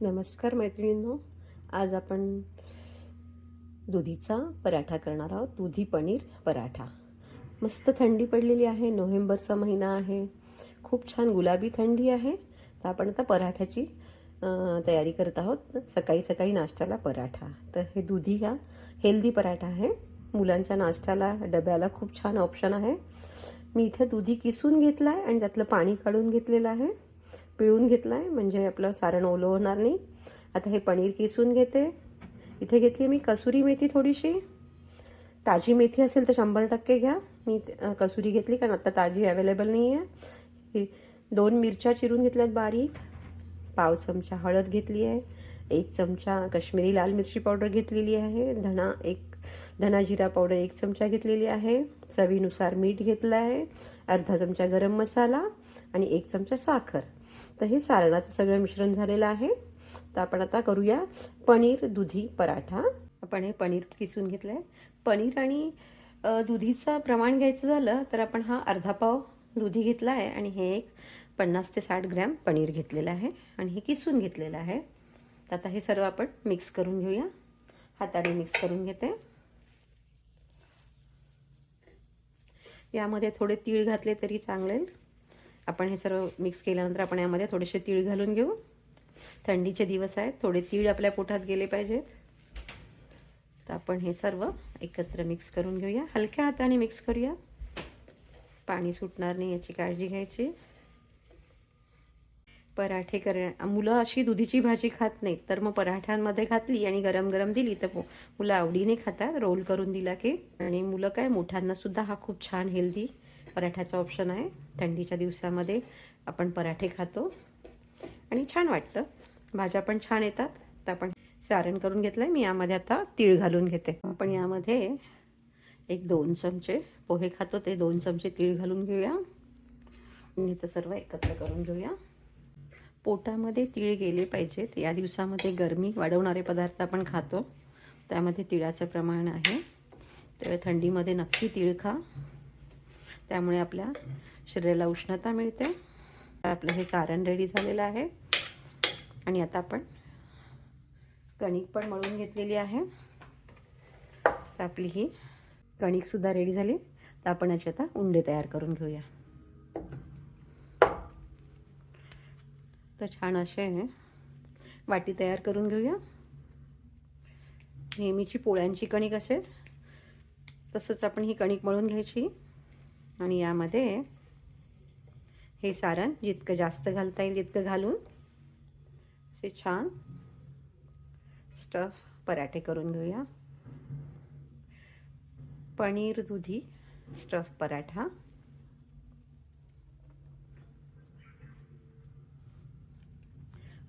नमस्कार मैत्रिणींनो. आज आपण दुधीचा पराठा करणार आहोत. दुधी पनीर पराठा. मस्त थंडी पडलेली आहे. नोव्हेंबरचा महिना आहे. खूप छान गुलाबी थंडी आहे. तर आपण आता पराठ्याची तयारी करत आहोत. सकाळी सकाळी नाश्त्याला पराठा. तर हे दुधी हा हेल्दी पराठा आहे. मुलांच्या नाश्त्याला डब्याला खूप छान ऑप्शन आहे. मी इथे दुधी किसून घेतला आहे आणि त्यातलं पाणी काढून घेतलेलं आहे. पिळून घेतला आहे म्हणजे आपलं सारण ओलं होणार नाही. आता हे पनीर किसून घेते. इथे घेतली मी कसुरी मेथी थोडीशी. ताजी मेथी असेल तर शंभर टक्के घ्या. मी कसुरी घेतली कारण आत्ता ताजी अवेलेबल नाही आहे दोन मिरच्या चिरून घेतल्यात बारीक. पाव चमचा हळद घेतली आहे. एक चमचा कश्मीरी लाल मिरची पावडर घेतलेली आहे. धणा एक धना जिरा पावडर एक चमचा घेतलेली आहे. चवीनुसार मीठ घेतलं आहे. अर्धा चमचा गरम मसाला आणि एक चमचा साखर. तर हे सारणाचं सगळं मिश्रण झालेलं आहे. तर आपण आता करूया पनीर दुधी पराठा. आपण हे पनीर किसून घेतलं आहे पनीर आणि दुधीचं प्रमाण घ्यायचं झालं तर आपण हा अर्धा पाव दुधी घेतला आहे आणि हे एक पन्नास ते साठ ग्रॅम पनीर घेतलेलं आहे आणि हे किसून घेतलेलं आहे. तर आता हे सर्व आपण मिक्स करून घेऊया. हाताने मिक्स करून घेते. यामध्ये थोडे तीळ घातले तरी चांगले आपण हे सर्व मिक्स केल्यानंतर आपण यामध्ये थोडेसे तीळ घालून घेऊ. थंडीचे दिवस आहेत थोडे तीळ आपल्या पोटात गेले पाहिजेत तर आपण हे सर्व एकत्र मिक्स करून घेऊया. हलक्या हाताने मिक्स करूया. पाणी सुटणार नाही याची काळजी घ्यायची. पराठे कर मुलं अशी दुधीची भाजी खात नाहीत तर मग पराठ्यांमध्ये घातली आणि गरम गरम दिली तर मुलं आवडीने खातात. रोल करून दिला की. आणि मुलं काय मोठ्यांनासुद्धा हा खूप छान हेल्दी पराठ्याचा ऑप्शन आहे. थंडीच्या दिवसामध्ये आपण पराठे खातो. आणि छान वाटतं. भाज्या पण छान येतात. तर आपण सारण करून घेतलं आहे मी यामध्ये आता तीळ घालून घेते. आपण यामध्ये एक दोन चमचे पोहे खातो. ते दोन चमचे तीळ घालून घेऊया. आणि तर सर्व एकत्र करून घेऊया. पोटामध्ये तीळ गेले पाहिजेत. या दिवसामध्ये गरमी वाढवणारे पदार्थ आपण खातो. त्यामध्ये तिळाचं प्रमाण आहे. तर थंडीमध्ये नक्की तीळ खा. त्यामुळे आपल्या शरीराला उष्णता मिळते. आपलं हे सारण रेडी झालेलं आहे. आणि आता आपण कणिक पण मळून घेतलेली आहे. तर आपली ही कणिकसुद्धा रेडी झाली. तर आपण याचे आता उंडे तयार करून घेऊया. तर छान असे वाटी तयार करून घेऊया. नेहमीची पोळ्यांची कणिक असेल तसंच आपण ही कणिक मळून घ्यायची. आणि यामध्ये हे सारण जितकं जास्त घालता येईल तितकं घालून असे छान स्टफ पराठे करून घेऊया. पनीर दुधी स्टफ पराठा.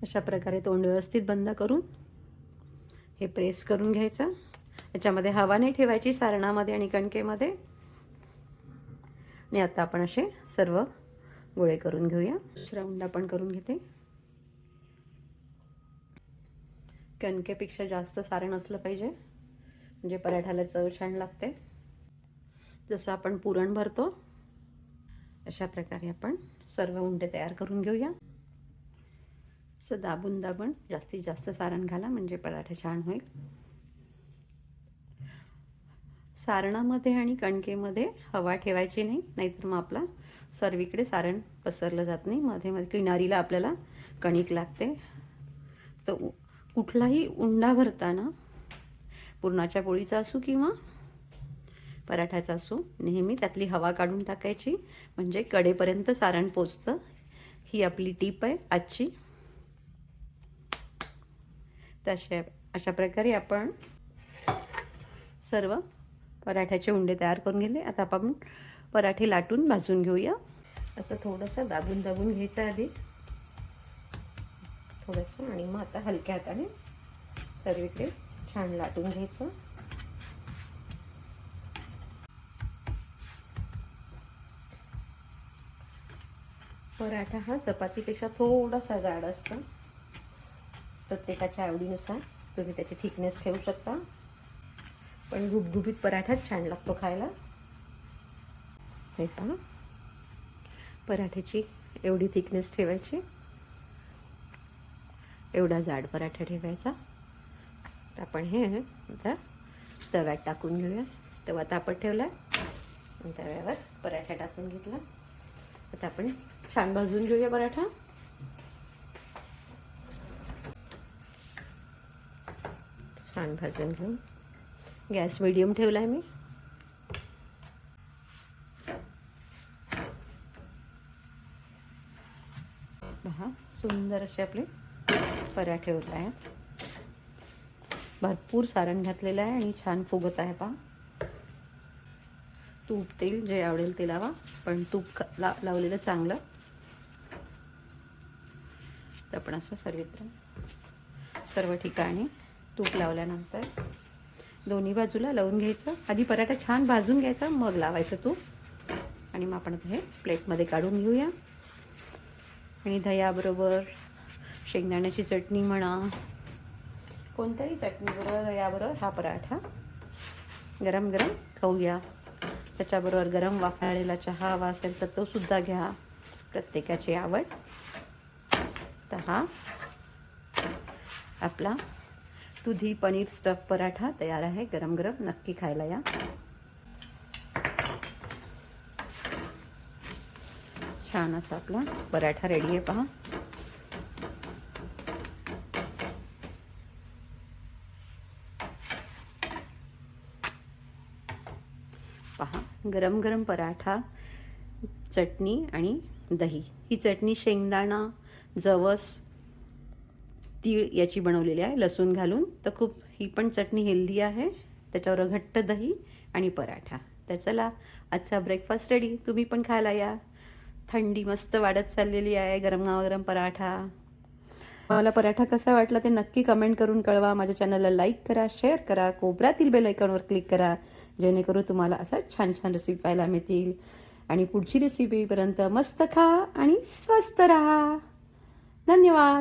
अशा प्रकारे तोंड व्यवस्थित बंद करून हे प्रेस करून घ्यायचं. याच्यामध्ये हवा नाही ठेवायची सारणामध्ये आणि कणकेमध्ये. आणि आता आपण असे सर्व गोळे करून घेऊया. दुसरा उंडा पण करून घेते. कणकेपेक्षा जास्त सारण असलं पाहिजे. म्हणजे पराठ्याला चव छान लागते. जसं आपण पुरण भरतो अशा प्रकारे आपण सर्व उंडे तयार करून घेऊया. असं दाबून दाबून जास्तीत जास्त सारण घाला म्हणजे पराठा छान होईल. सारणामध्ये आणि कणकेमध्ये हवा ठेवायची नाही नाहीतर मग आपला सर्वीकडे सारण पसरलं जात नाही. मध्ये मध्ये किनारीला आपल्याला कणिक लागते. तर उ- कुठलाही उंडा भरताना पुरणाच्या पोळीचा असू किंवा पराठ्याचा असू नेहमी त्यातली हवा काढून टाकायची. म्हणजे कडेपर्यंत सारण पोचतं ही आपली टीप आहे आजची. तशा अशा प्रकारे आपण सर्व पराठ्याचे उंडे तयार करून घेतले. आता आपण पराठे लाटून भाजून घेऊया. असं थोडंसं दाबून दाबून घ्यायचं आधी. थोडंसं आणि मग आता हलक्या हाताने सर्वीकडे छान लाटून घ्यायचं. पराठा हा चपातीपेक्षा थोडासा जाड असतो. प्रत्येकाच्या आवडीनुसार तुम्ही त्याची थिकनेस ठेवू शकता. पण गुबगुबीत पराठाच छान लागतो खायला. हे पहा. पराठ्याची एवढी थिकनेस ठेवायची. एवढा जाड पराठा ठेवायचा. तर आपण हे आता तव्यात टाकून घेऊया. तवा तापत ठेवला तव्यावर पराठा टाकून घेतला. आता आपण छान भाजून घेऊया पराठा. छान भाजून घेऊ. गॅस मिडियम ठेवला आहे मी. पहा सुंदर असे आपले पराठे होत आहेत भरपूर सारण घातलेलं आहे आणि छान फुगत आहे पहा. तूप तेल जे आवडेल ते लावा पण तूप क- ला लावलेलं चांगलं. तर आपण असं सर्वत्र सर्व ठिकाणी तूप लावल्यानंतर दोन्ही बाजूला लावून घ्यायचं. आधी पराठा छान भाजून घ्यायचा मग लावायचं तूप. आणि मग आपण हे प्लेटमध्ये काढून घेऊया. आणि दह्याबरोबर शेंगदाण्याची चटणी म्हणा कोणत्याही चटणीबरोबर दह्याबरोबर हा पराठा गरम गरम खाऊया. त्याच्याबरोबर गरम वाफाळलेला चहा हवा असेल तर तो सुद्धा घ्या. प्रत्येकाची आवड. तर हा आपला दुधी पनीर स्टफ पराठा तयार आहे. गरम गरम नक्की खायला या. छान असा आपला पराठा रेडी आहे पहा. पहा गरम गरम पराठा चटणी आणि दही. ही चटणी शेंगदाणा जवस तीळ याची बनवलेली आहे लसूण घालून. तर खूप ही पण चटणी हेल्दी आहे. त्याच्यावर घट्ट दही आणि पराठा. तर चला आजचा ब्रेकफास्ट रेडी तुम्ही पण खायला या. थंडी मस्त वाढत चाललेली आहे गरमागरम पराठा. मला पराठा कसा वाटला ते नक्की कमेंट करून कळवा. माझ्या चॅनलला लाईक करा शेअर करा कोपऱ्यातील बेलायकॉनवर क्लिक करा. जेणेकरून तुम्हाला असा छान छान रेसिपी पाहायला मिळतील. आणि पुढची रेसिपीपर्यंत मस्त खा आणि स्वस्त राहा. धन्यवाद.